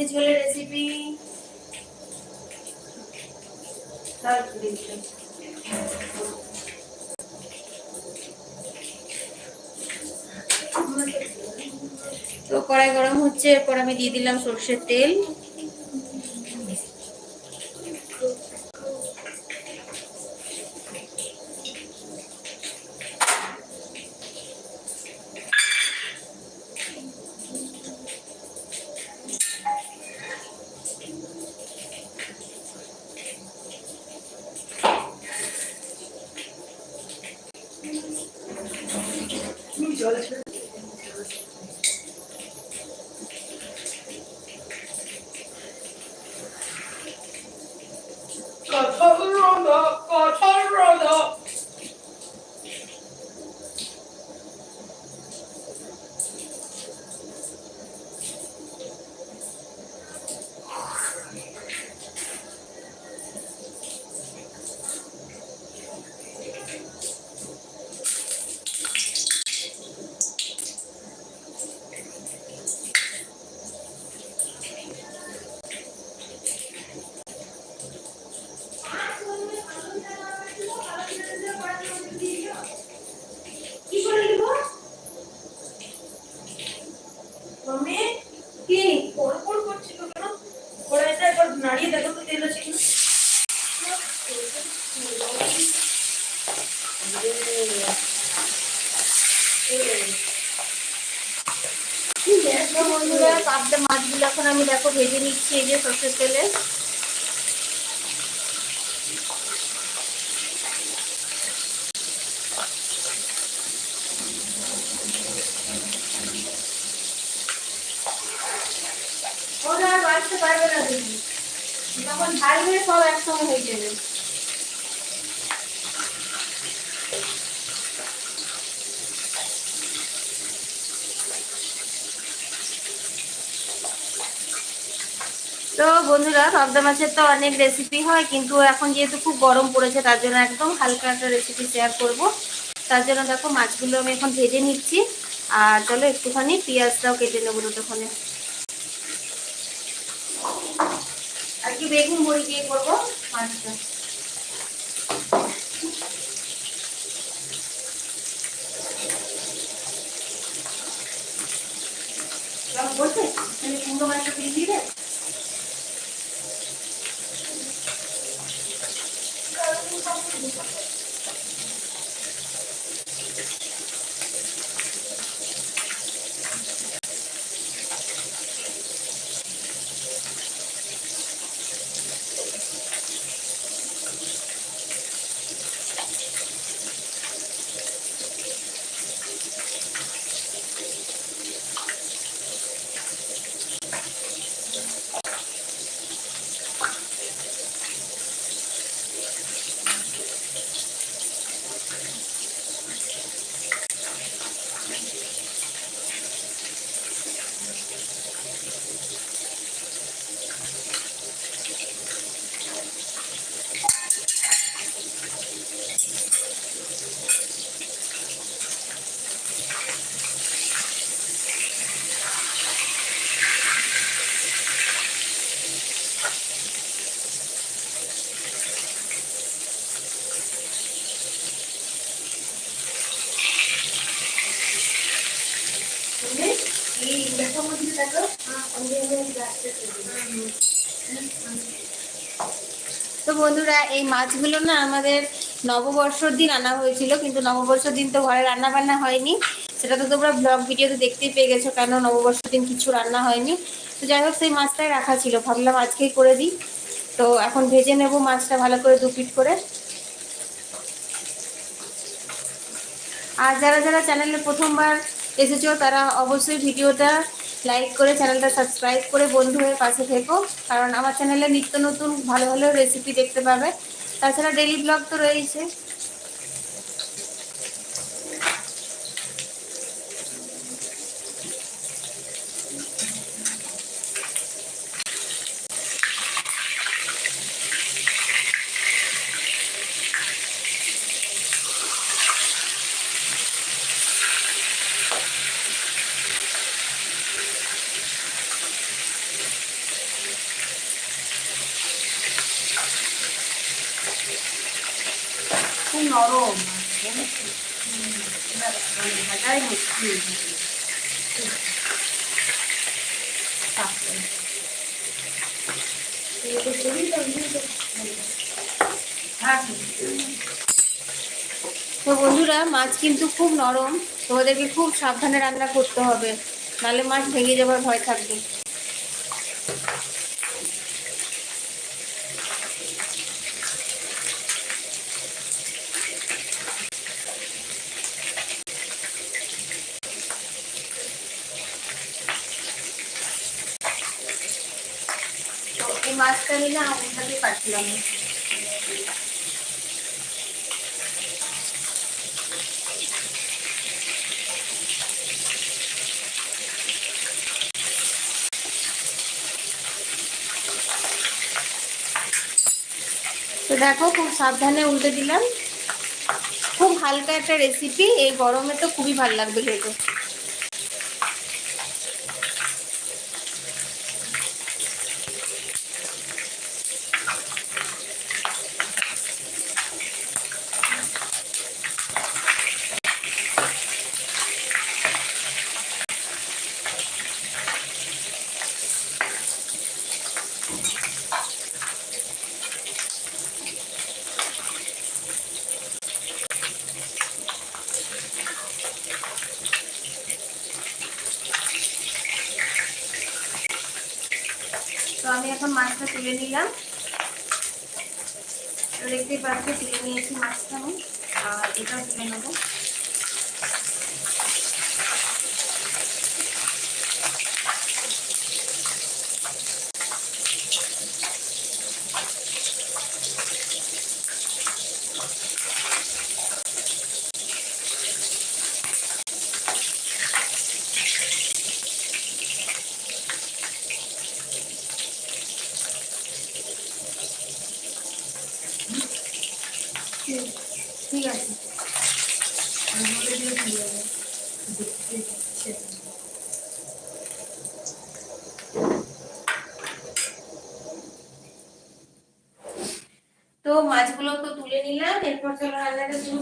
মাছের ঝোলের রেসিপি তো কড়াই গরম হচ্ছে এরপর আমি দিয়ে দিলাম সর্ষের তেল। জল এখন আমি দেখো ভেজে নিচ্ছি এই যে সর্ষের তেলে। ওরা আর বাড়তে পারবে না যখন ঢালবে সব একসঙ্গে হয়ে যাবে। তো বন্ধুরা, পাবদা মাছের তো অনেক রেসিপি হয়, কিন্তু এখন যেহেতু খুব গরম পড়েছে, তার জন্য একদম হালকা একটা রেসিপি শেয়ার করব। তার জন্য দেখো, মাছগুলো আমি এখন ভেজে নিচ্ছি। আর চলো, একটুখানি পেঁয়াজটাও কেটে নেব আর কি বেগুন বড়ি দিয়ে করব মাছটা। তাহলে কুমড়ো মাছটা দিয়ে দেয় তো বন্ধুরা, এই মাছগুলো না আমাদের নববর্ষর দিন আনা হয়েছিল, কিন্তু নববর্ষর দিন তো ঘরে রান্না বান্না হয়নি। সেটা তো তোমরা ব্লগ ভিডিওতে দেখতেই পেয়ে গেছো, কেন নববর্ষর দিন কিছু রান্না হয়নি। তো যাই হোক, সেই মাছটাই রাখা ছিল। ভাবলাম আজকেই করে দিই। তো এখন ভেজে নেব মাছটা ভালো করে দু পিট করে। আর যারা যারা চ্যানেলে প্রথমবার এসেছ, তারা অবশ্যই ভিডিওটা লাইক করে চ্যানেলটা সাবস্ক্রাইব করে বন্ধু হয়ে পাশে থেকো। কারণ আমার চ্যানেলে নিত্য নতুন ভালো ভালো রেসিপি দেখতে পাবে। তাছাড়া ডেলি ব্লগ তো রয়েছে নরম। ভাজাই মুশকিল। তো বন্ধুরা, মাছ কিন্তু খুব নরম। তোমাদেরকে খুব সাবধানে রান্না করতে হবে। নাহলে মাছ ভেঙে যাবার ভয় থাকবে তো এই মাছটা আমি না তো দেখো, খুব সাবধানে উল্টে দিলাম। খুব হালকা একটা রেসিপি এই গরমে তো খুবই ভালো লাগবে খেতে তো আমি এখন মাছটা তুলে নিলাম। দেখতেই পাচ্ছি তুলে নিয়েছি মাছটা। আমি আর এটা তুলে নেব তো মাছগুলো তো তুলে নিলাম, এরপর চলো রান্নাটা শুরু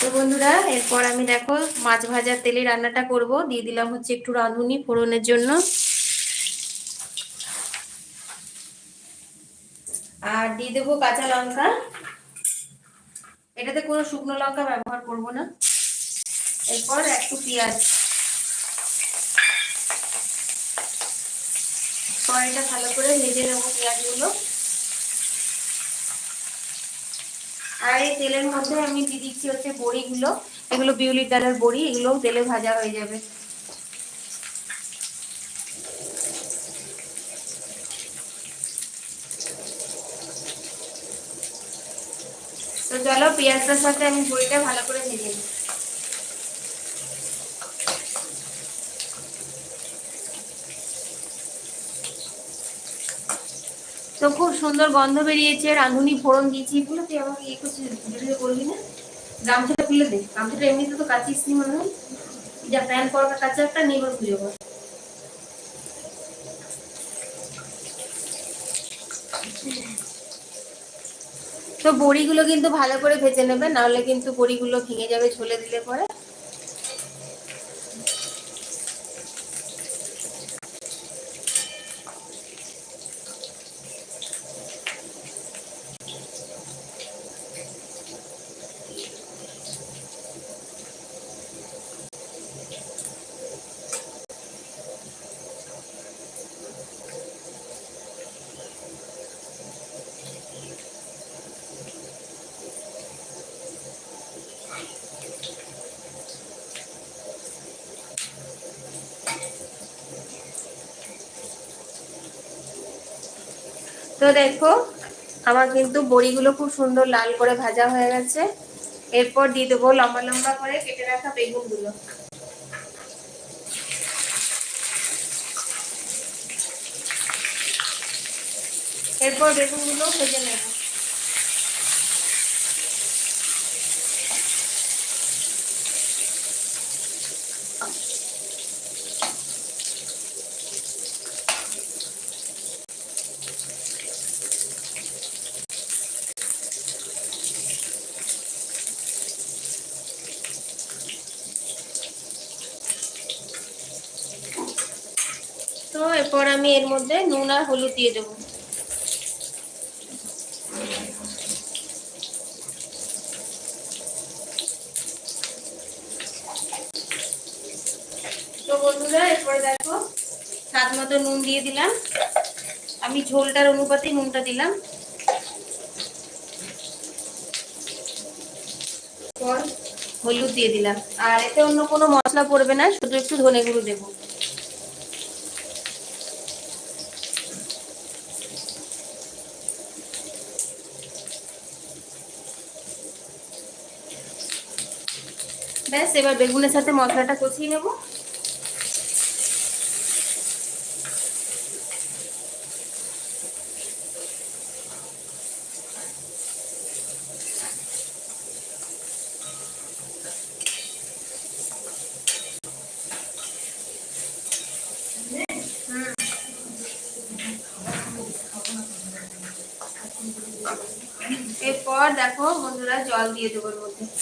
তো বন্ধুরা, এরপর আমি দেখো মাছ ভাজার তেলে রান্নাটা করব। দিয়ে দিলাম হচ্ছে একটু রাঁধুনি ফোড়নের জন্য আর দিয়ে দেবো কাঁচা লঙ্কা। এটাতে কোনো শুকনো লঙ্কা ব্যবহার করব না। এরপর একটু পেঁয়াজ। কড়াইটা ভালো করে ভেজে নেব পেঁয়াজগুলো। আর এই তেলের মধ্যে আমি দিয়ে দিচ্ছি হচ্ছে বড়িগুলো। এগুলো বিউলির ডালের বড়ি, এগুলোও তেলে ভাজা হয়ে যাবে। তো চলো পেঁয়াজটার সাথে আমি বড়িটা ভালো করে ভেজে নিই। তো খুব সুন্দর গন্ধ বেরিয়েছে, রাঁধুনি ফোড়ন দিয়েছি। এগুলো তুই আমাকে ইয়ে করছিস, ভিডিও করবি না? গামছাটা খুলে দে, গামছাটা এমনিতে তো কাচিস নি মনে হয়। যা প্যান পরকা কাঁচা একটা নিয়ে পুজো কর তো বড়িগুলো কিন্তু ভালো করে ভেজে নেবে, নাহলে কিন্তু বড়িগুলো ভেঙে যাবে ঝোলে দিলে পরে। তো দেখো, আমার কিন্তু বড়িগুলো খুব সুন্দর লাল করে ভাজা হয়ে গেছে। এরপর দিয়ে দেবো লম্বা লম্বা করে কেটে রাখা বেগুনগুলো। এরপর বেগুনগুলো ভেজে নেব। এরপর আমি এর মধ্যে নুন আর হলুদ দিয়ে দেবো। বন্ধুরা, এরপরে দেখো, স্বাদ মতো নুন দিয়ে দিলাম। আমি ঝোলটার অনুপাতে নুনটা দিলাম। হলুদ দিয়ে দিলাম। আর এতে অন্য কোনো মশলা পড়বে না, শুধু একটু ধনে গুঁড়ো দেবো। ব্যাস এবার বেগুনের সাথে মশলাটা কষিয়ে নেব। এরপর দেখো বন্ধুরা জল দিয়ে দেবো মধ্যে তো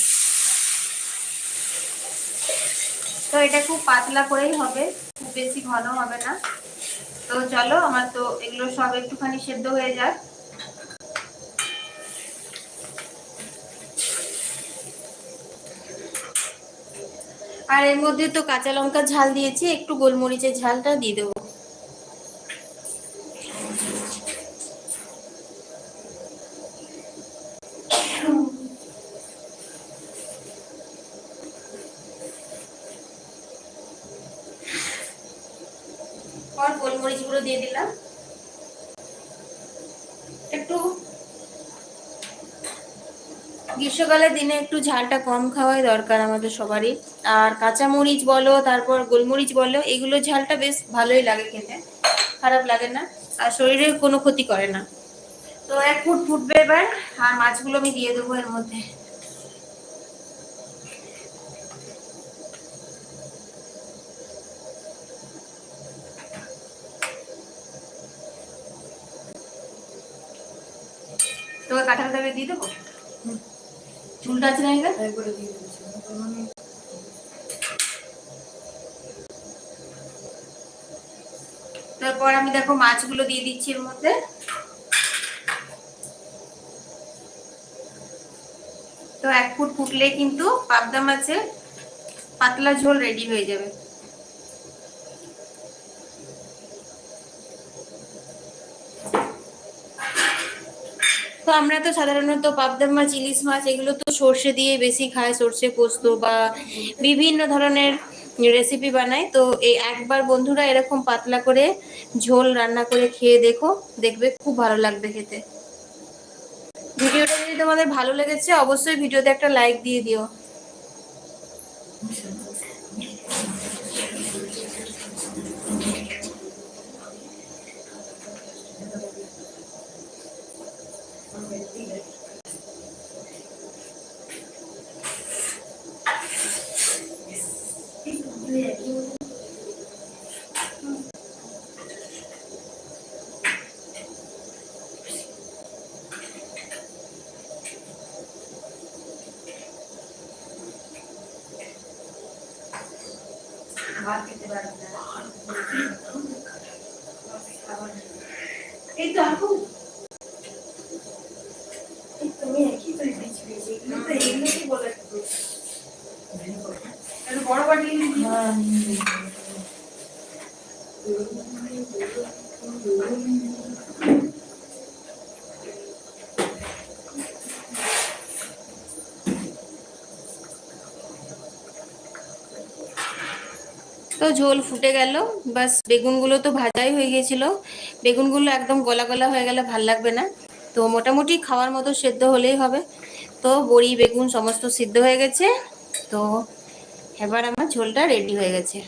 এটা খুব পাতলা করেই হবে, খুব বেশি ঘন হবে না। তো চলো, আমার তো এগুলো সব একটুখানি সেদ্ধ হয়ে যাক। আর এর মধ্যে তো কাঁচা লঙ্কার ঝাল দিয়েছি, একটু গোলমরিচের ঝালটা দিয়ে দেবো পর গোলমরিচ গুঁড়ো দিয়ে দিলাম একটু গ্রীষ্মকালের দিনে একটু ঝালটা কম খাওয়াই দরকার আমাদের সবারই। আর কাঁচা মরিচ বলো, তারপর গোলমরিচ বলো, এগুলো ঝালটা বেশ ভালোই লাগে খেতে। খারাপ লাগে না, আর শরীরের কোনো ক্ষতি করে না। তো এক ফুট ফুটবে এবার, আর মাছগুলো আমি দিয়ে দেবো এর মধ্যে। তোকে কাঁঠাল দিয়ে দেবো? চুলটা আছে না একবারে দিয়ে দিয়েছি মানে তারপর আমি দেখো মাছগুলো দিয়ে দিচ্ছি এর মধ্যে। তো এক ফুট ফুটলে কিন্তু পাবদা মাছের পাতলা ঝোল রেডি হয়ে যাবে। তো আমরা তো সাধারণত পাবদা মাছ, ইলিশ মাছ, এগুলো তো সর্ষে দিয়ে বেশি খায়, সর্ষে পোস্ত বা বিভিন্ন ধরনের রেসিপি বানাই তো এই একবার বন্ধুরা এরকম পাতলা করে ঝোল রান্না করে খেয়ে দেখো, দেখবে খুব ভালো লাগবে খেতে। ভিডিওটা যদি তোমাদের ভালো লেগেছে, অবশ্যই ভিডিওতে একটা লাইক দিয়ে দিও। এই তো এই তুমি একই তো দিচ্ছি এগুলো তো এগুলো কি বলে একটু বড় বাটি তো ঝোল ফুটে গেল। বাস বেগুনগুলো তো ভাজাই হয়ে গিয়েছিল। বেগুনগুলো একদম গলা গলা হয়ে গেলে ভালো লাগবে না। তো মোটামুটি খাওয়ার মতো সেদ্ধ হলেই হবে। তো বড়ি, বেগুন সমস্ত সিদ্ধ হয়ে গেছে। তো এবার আমার ঝোলটা রেডি হয়ে গেছে।